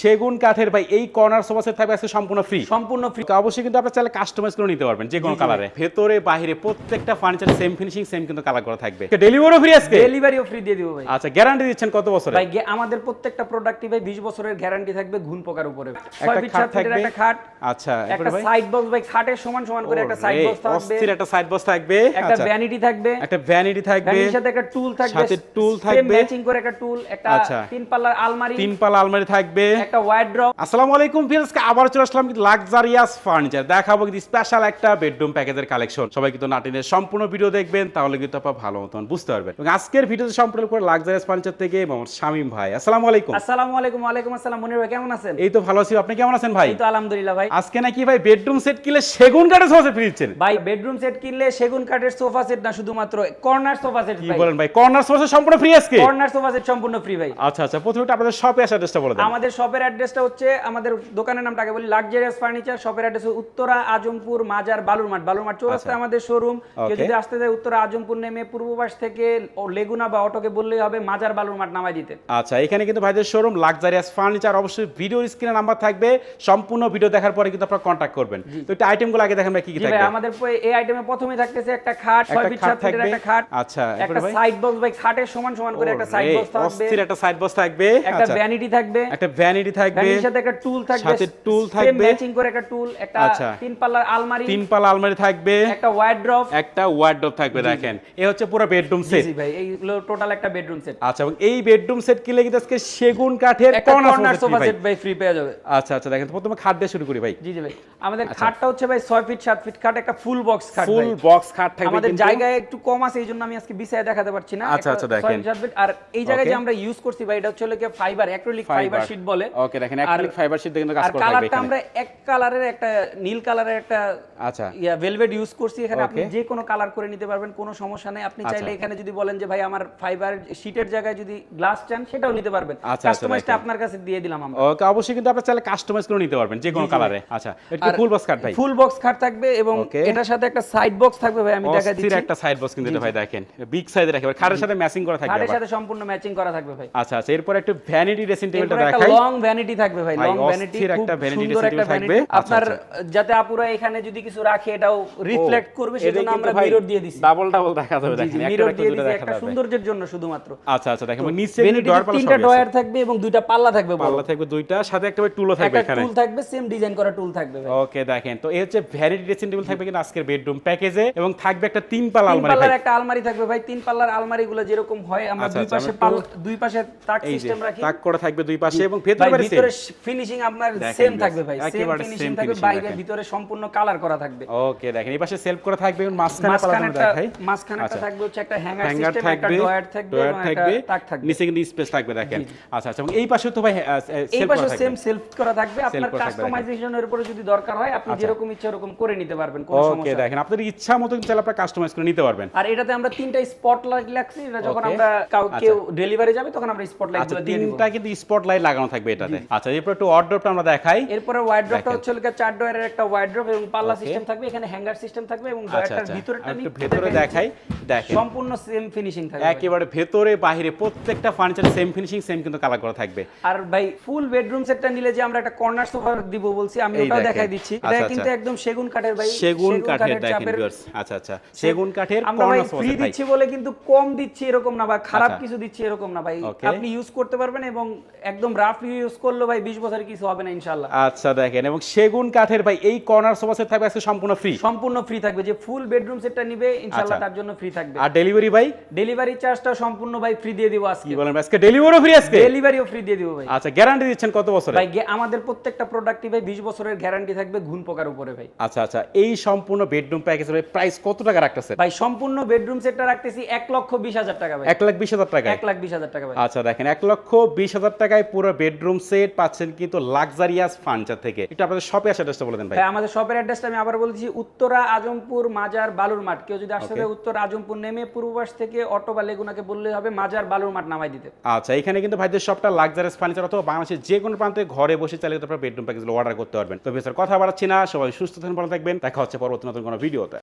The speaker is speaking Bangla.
সেগুন কাঠের ভাই এই কর্নার সোফা সেট থাকবে আজকে সম্পূর্ণ ফ্রি সম্পূর্ণ ফ্রি অবশ্যই কিন্তু আপনার চাইলে কাস্টমাইজ করে নিতে পারবেন যে কোনো কালারে ভেতরে বাইরে প্রত্যেকটা ফার্নিচার সেম ফিনিশিং সেম কিন্তু কালার করা থাকবে। ডেলিভারিও ফ্রি আজকে? ডেলিভারিও ফ্রি দিয়ে দিব ভাই। আচ্ছা গ্যারান্টি দিচ্ছেন কত বছরে? ভাই আমাদের প্রত্যেকটা প্রোডাক্টই ভাই 20 বছরের গ্যারান্টি থাকবে ঘুণ পোকার উপরে। একটা খাট থাকবে। একটা খাট আচ্ছা একটা সাইড বক্স ভাই খাটের সমান সমান করে একটা সাইড বক্স থাকবে। অস্থির একটা সাইড বক্স থাকবে। একটা আচ্ছা ভ্যানিটি থাকবে। একটা ভ্যানিটি থাকবে। ভ্যানিটির সাথে একটা টুল থাকবে। সাথে tool থাকবে। ম্যাচিং করে একটা টুল একটা আচ্ছা। তিন পাল্লার আলমারি। তিন পালা আলমারি থাকবে। একটা আসসালামু আলাইকুম আবার চলে আসলাম লাক্সারিয়াস ফার্নিচার দেখাবো কিন্তু স্পেশাল একটা বেডরুম প্যাকেজের কালেকশন সবাই কিন্তু নাটিনের সম্পূর্ণ ভিডিও দেখবেন তাহলে কিন্তু আপনার ভালো মতন বুঝতে পারবেন। এবং আজকের ভিডিওতে সম্পূর্ণ করে লাক্সারিয়াস ফার্নিচার থেকে মোহাম্মদ শামীম ভাই। আসসালামু আলাইকুম। আসসালামু আলাইকুম ওয়ালাইকুম আসসালাম। মনির ভাই কেমন আছেন? এই তো ভালো আছি। আপনি কেমন আছেন ভাই? তো আলহামদুলিল্লাহ ভাই। আজকে নাকি ভাই বেডরুম সেট কিনলে সেগুন কাঠের সোফা ফ্রি দিচ্ছেন ভাই বেডরুম সেট কিনলে সেগুন কাঠের সোফা সেট না শুধুমাত্র কর্নার সোফা সেট কি ভাই। বলেন ভাই? কর্নার সোফা সম্পূর্ণ ফ্রি আজকে? কর্নার সোফা সেট সম্পূর্ণ ফ্রি ভাই। আচ্ছা আচ্ছা প্রথমে আপনাদের শপে আসার চেষ্টা বলে দেন। আমাদের শপের অ্যাড্রেসটা হচ্ছে আমাদের দোকানের নামটা আগে বলি লাক্সারিয়াস ফার্নিচার শপের অ্যাড্রেস উত্তরা আজমপুর মাজার বালুরমাঠ বালুরমাঠ চৌরাস্তায় আচ্ছা। আমাদের শোরুম কেউ যদি আসতে চায় উত্তরা আজমপুর নেমে পূর্ব পাশ থেকে ও লেগুনা বা অটোকে বললেই হবে মাজার বালুরমাঠ নামাই দিতে। আচ্ছা এখানে কিন্তু ভাইদের শোরুম লাক্সারিয়াস ফার্নিচার অবশ্যই ভিডিও স্ক্রিনে নাম্বার থাকবে। সম্পূর্ণ ভিডিও দেখার পরে কিন্তু আপনারা কন্ট্যাক্ট করবেন। তো একটু আইটেমগুলো আগে দেখেন ভাই কি কি থাকবে? আমাদের এই আইটেমে প্রথমে থাকতেছে একটা খাট ছয় ফিট খাট সাত ফিটের থাকবে। একটা খাট। আচ্ছা, একটা সাইড বক্স ভাই খাটের সমান সমান করে একটা সাইড বক্স থাকবে। অস্থির একটা সাইড বক্স থাকবে। একটা আচ্ছা, ভ্যানিটি থাকবে। একটা ভ্যানিটি থাকবে ভ্যানিটির সাথে একটা টুল থাকবে সাথে tool থাকবে। ম্যাচিং করে একটা টুল একটা আচ্ছা। তিন পাল্লার আলমারি তিন পালা আলমারি থাকবে একটা ওয়াইড্রপ একটা ওয়ার্ডরোব থাকবে দেখেন এ হচ্ছে পুরো বেডরুম সেট জি ভাই এইগুলো টোটাল একটা বেডরুম সেট আচ্ছা এবং এই বেডরুম সেট কিনলে কিন্তু আজকে? সেগুন কাঠের কর্নার সোফা সেট ভাই। ফ্রি পেয়ে যাবে। আচ্ছা আচ্ছা দেখেন প্রথমে খাট দিয়ে শুরু করি ভাই। জি জি ভাই। আমাদের আচ্ছা। খাটটা হচ্ছে ভাই 6 ফিট 7 ফিট খাট একটা ফুল বক্স খাট ফুল বক্স খাট থাকবে আমাদের। জায়গায় একটু কম আছে এই জন্য আমি আজকে বিছায় দেখাতে পারছি না। আচ্ছা, আচ্ছা, দেখেন। আর এই জায়গায় যে আমরা ইউজ করছি ভাই এটা হচ্ছে ফাইবার অ্যাক্রিলিক ফাইবার শীট বলে। ওকে দেখেন অ্যাক্রিলিক ফাইবার শীট কিন্তু কাজ আর করা থাকবে কালারটা আমরা এক কালারের একটা নীল কালারের একটা আচ্ছা। ইয়া ভেলভেট ইউজ করছি এখানে। আপনি যে কোনো কালার করে নিতে পারবেন কোনো সমস্যা নেই। আপনি আচ্ছা। চাইলে এখানে যদি বলেন যে ভাই আমার ফাইবার শীটের জায়গায় যদি গ্লাস চান সেটাও নিতে পারবেন। আচ্ছা, কাস্টমাইজটা আপনার কাছে দিয়ে দিলাম আমরা। ওকে অবশ্যই কিন্তু আপনারা চাইলে কাস্টমাইজ করে নিতে পারবেন যে কোনো কালারে আচ্ছা ফুল বক্স কাট ভাই? ফুল বক্স খাট থাকবে এবং এটার সাথে একটা সাইড বক্স থাকবে ভাই আমি দেখা দিচ্ছি। একটা সাইড বক্স কিন্তু এটা ভাই দেখেন। বিগ সাইজের একেবারে। খাটের সাথে ম্যাচিং করা থাকবে খাটের সাথে সম্পূর্ণ ম্যাচিং করা থাকবে ভাই। আচ্ছা আচ্ছা এরপর একটু ভ্যানিটি ড্রেসিং টেবিলটা দেখাই। লং ভ্যানিটি থাকবে ভাই ভাই, লং ভ্যানিটি খুব সুন্দর একটা থাকবে। আচ্ছা, আপনার যাতে আপুরা এখানে যদি কিছু রাখে এটাও রিফ্লেক্ট করবে সেজন্য আমরা মিরর দিয়ে দিছি। ডাবল ডাবল দেখা যাবে দেখেন একটা মিরর একটা দিয়ে দুটো দিছি একটা সৌন্দর্যের জন্য শুধুমাত্র। আচ্ছা আচ্ছা দেখেন নিচে ডয়ার পাল্লা তিনটা ডয়ার থাকবে এবং দুইটা পাল্লা থাকবে পাল্লা থাকবে দুইটা সাথে একটা টুলও থাকবে একটা এখানে। টুল থাকবে সেম ডিজাইন করা টুল থাকবে ভাই। ওকে দেখেন তো এই হচ্ছে ভ্যানিটি ড্রেসিং টেবিল থাকবে কিন্তু আজকের বেডরুম প্যাকেজে এবং থাকবে একটা তিন পাল্লা তিন আলমারি পাল্লার একটা আলমারি থাকবে ভাই তিন পাল্লার আলমারিগুলো যেরকম হয় আমরা আচ্ছা, দুই আচ্ছা, পাশে দুই পাশে তাক সিস্টেম রাখি। তাক করা থাকবে দুই পাশে এবং ভেতরে ভিতরে ফিনিশিং আপনার সেম থাকবে ভাই। সেম ফিনিশিং থাকবে বাইরে ভিতরে সম্পূর্ণ কালার করা থাকবে। ওকে দেখেন এই পাশে সেলফ করা থাকবে এবং মাঝখানে মাঝখানে একটা দেখাই মাঝখানে একটা আচ্ছা। থাকবে হচ্ছে একটা হ্যাঙ্গার সিস্টেম একটা থাকবে থাকবে ড্রয়ার থাকবে তাক থাকবে। নিচে কিন্তু স্পেস থাকবে দেখেন। আচ্ছা আচ্ছা এই পাশে তো ভাই এই পাশে সেম সেলফ করা থাকবে। আপনার। কাস্টমাইজেশনের উপরে যদি দরকার হয় আপনি যেরকম ইচ্ছা এরকম করে নিতে পারবেন কোনো সমস্যা নেই। দেখেন আপনাদের ইচ্ছা মতো কিন্তু আপনারা কাস্টমাইজ করে নিতে পারবেন। আর এটাতে আমরা তিনটা স্পট লাইট লাগছি এটা যখন আমরা কাউ- আচ্ছা। ডেলিভারি যাবে তখন আমরা স্পট লাইট আচ্ছা দিয়ে দিব। তিনটা কিন্তু স্পট লাইট লাগানো থাকবে এটাতে আচ্ছা এরপর একটু অর্ডারটা আমরা দেখাই। এরপরে দেখেন। হচ্ছে চার ডয়ারের একটা ওয়াইড্রপ এবং পাল্লা সিস্টেম থাকবে এখানে হ্যাঙ্গার সিস্টেম থাকবে এবং আচ্ছা ডয়ারটার আচ্ছা। একটু নিচে ভেতরে দেখাই। দেখেন। সম্পূর্ণ সেম ফিনিশিং থাকবে একেবারে ভেতরে বাইরে প্রত্যেকটা ফার্নিচার সেম ফিনিশিং সেম কিন্তু কালার করা থাকবে। আর ভাই ফুল বেডরুম সেটটা নিলে যে আমরা একটা কর্নার সোফা দিব বলছি আমি ওটাও দেখাই দিচ্ছি। আচ্ছা, এটা কিন্তু আচ্ছা। একদম সেগুন কাঠের ভাই সেগুন কাঠের দেখেন viewers। আচ্ছা আচ্ছা। সেগুন কাঠের কর্নার ফ্রি সোফা ভাই। দিচ্ছি বলে কিন্তু কম দিচ্ছি এরকম না বা খারাপ আচ্ছা। কিছু দিচ্ছি এরকম না ভাই। আপনি ইউজ করতে পারবেন এবং একদম রাফ ইউজ করলে ভাই 20 বছরের কিছু হবে না ইনশাআল্লাহ। আচ্ছা দেখেন। এবং সেগুন কাঠের ভাই এই কর্নার সোফা সেট থাকবে আজকে সম্পূর্ণ ফ্রি সম্পূর্ণ ফ্রি থাকবে। যে ফুল বেডরুম সেটটা নিবে ইনশাআল্লাহ আচ্ছা। তার জন্য ফ্রি থাকবে। আর ডেলিভারি ভাই? ডেলিভারি চার্জটা সম্পূর্ণ ভাই ফ্রি দিয়ে দিব আজকে। কি বলেন আজকে ডেলিভারিও ফ্রি আজকে? ডেলিভারিও ফ্রি দিয়ে দিব ভাই। আচ্ছা গ্যারান্টি দিচ্ছেন কত বছরে? ভাই আমাদের প্রত্যেকটা প্রোডাক্টই ভাই 20 বছরের গ্যারান্টি থাকবে ঘুণ পোকার উপরে ভাই। আচ্ছা আচ্ছা এই সম্পূর্ণ বেডরুম প্যাকেজের প্রাইস কত টাকা রাখতেছে ভাই সম্পূর্ণ বেডরুম সেটটা রাখতেছি এক লক্ষ বিশ হাজার টাকা ভাই। এক লাখ বিশ হাজার টাকা এক লাখ বিশ হাজার টাকা ভাই। আচ্ছা দেখেন এক লক্ষ বিশ হাজার টাকায় পুরো বেডরুম সেট পাচ্ছেন কিন্তু লাক্সারিয়াস ফার্নিচার থেকে। একটু আপনাদের শপে আসার চেষ্টা বলে দেন ভাই। আমাদের শপের অ্যাড্রেসটা আমি আবার বলছি উত্তরা আজমপুর মাজার বালুর মাঠ। কেউ যদি আসতে উত্তর আজমপুর নেমে পূর্ব পাশ থেকে অটো বা লেগুনাকে বললে হবে মাজার বালুর মাঠ নামাই দিতে। আচ্ছা এখানে কিন্তু ভাইদের সবটা লাক্সারিয়াস ফার্নিচার অথবা বাংলাদেশের যে কোনো প্রান্তে ঘরে বসে চালিয়ে আপনারা বেডরুম প্যাকেজগুলো অর্ডার করতে পারবেন। তো বেশ কথা বাড়াচ্ছি না সবাই সুস্থ থাকবেন ভালো থাকবেন। দেখা হচ্ছে পরবর্তী নতুন কোনো ভিডিওতে